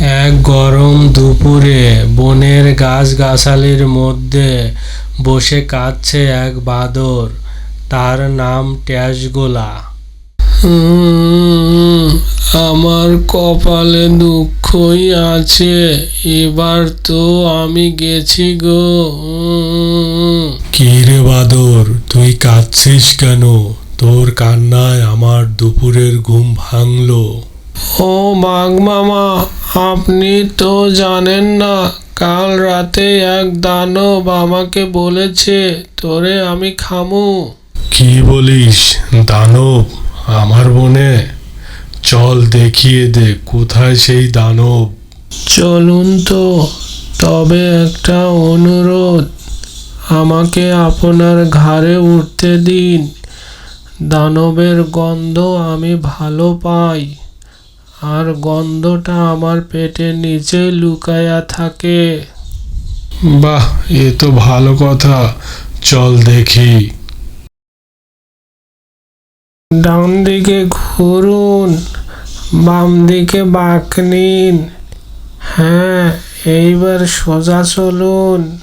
এক গরম দুপুরে বনের গাছগাছালির মধ্যে বসে কাঁদছে এক বাদর। তার নাম ট্যাসগোলা। আমার কপালে দুঃখই আছে এবার তো আমি গেছি গো। কি রে বাদর তুই কাঁদছিস কেন? তোর কান্নায় আমার দুপুরের ঘুম ভাঙলো। ও বাঘ মামা আপনি তো জানেন না কাল রাতে এক দানব আমাকে বলেছে তোরে আমি খামু। কি বলিস দানব? আমার বনে চল দেখিয়ে দে কোথায় সেই দানব? চলুন তো তবে একটা অনুরোধ। আমাকে আপনার ঘাড়ে উঠতে দিন। দানবের গন্ধ আমি ভালো পাই। আর গন্ধটা আমার পেটের নিচে লুকায়া থাকে। বাহ এ তো ভালো কথা। চল দেখি। ডান দিকে ঘুরুন বাম দিকে বাঁক নিন। হ্যাঁ এইবার সোজা চলুন।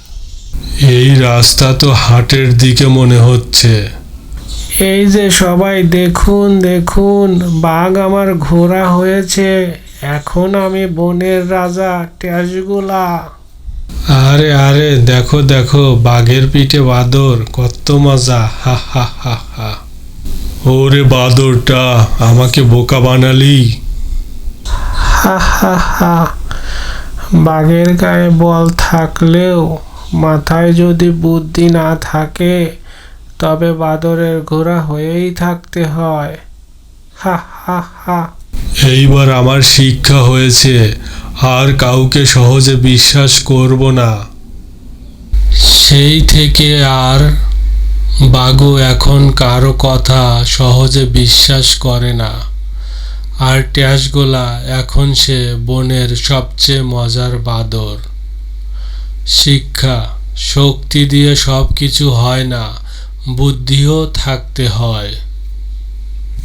এই রাস্তা তো হাটের দিকে মনে হচ্ছে। এই যে সবাই দেখুন দেখুন বাঘ আমার ঘোড়া হয়েছে। এখন আমি বনের রাজা ট্যাসগুলা। আরে আরে দেখো দেখো বাঘের পিঠে বাদর কত মজা হা হা হা হা। ওরে বাদরটা আমাকে বোকা বানালি। হা হা হা বাঘের গায়ে বল থাকলেও মাথায় যদি বুদ্ধি না থাকে তবে বাদরের ঘোড়া হয়েই থাকতে হয়। হা হা হা। এইবার আমার শিক্ষা হয়েছে আর কাউকে সহজে বিশ্বাস করব না। সেই থেকে আর বাঘু এখন কারও কথা সহজে বিশ্বাস করে না। আর ট্যাসগোলা এখন সে বনের সবচেয়ে মজার বাদর। শিক্ষা শক্তি দিয়ে সব কিছু হয় না বুদ্ধিও থাকতে হয়।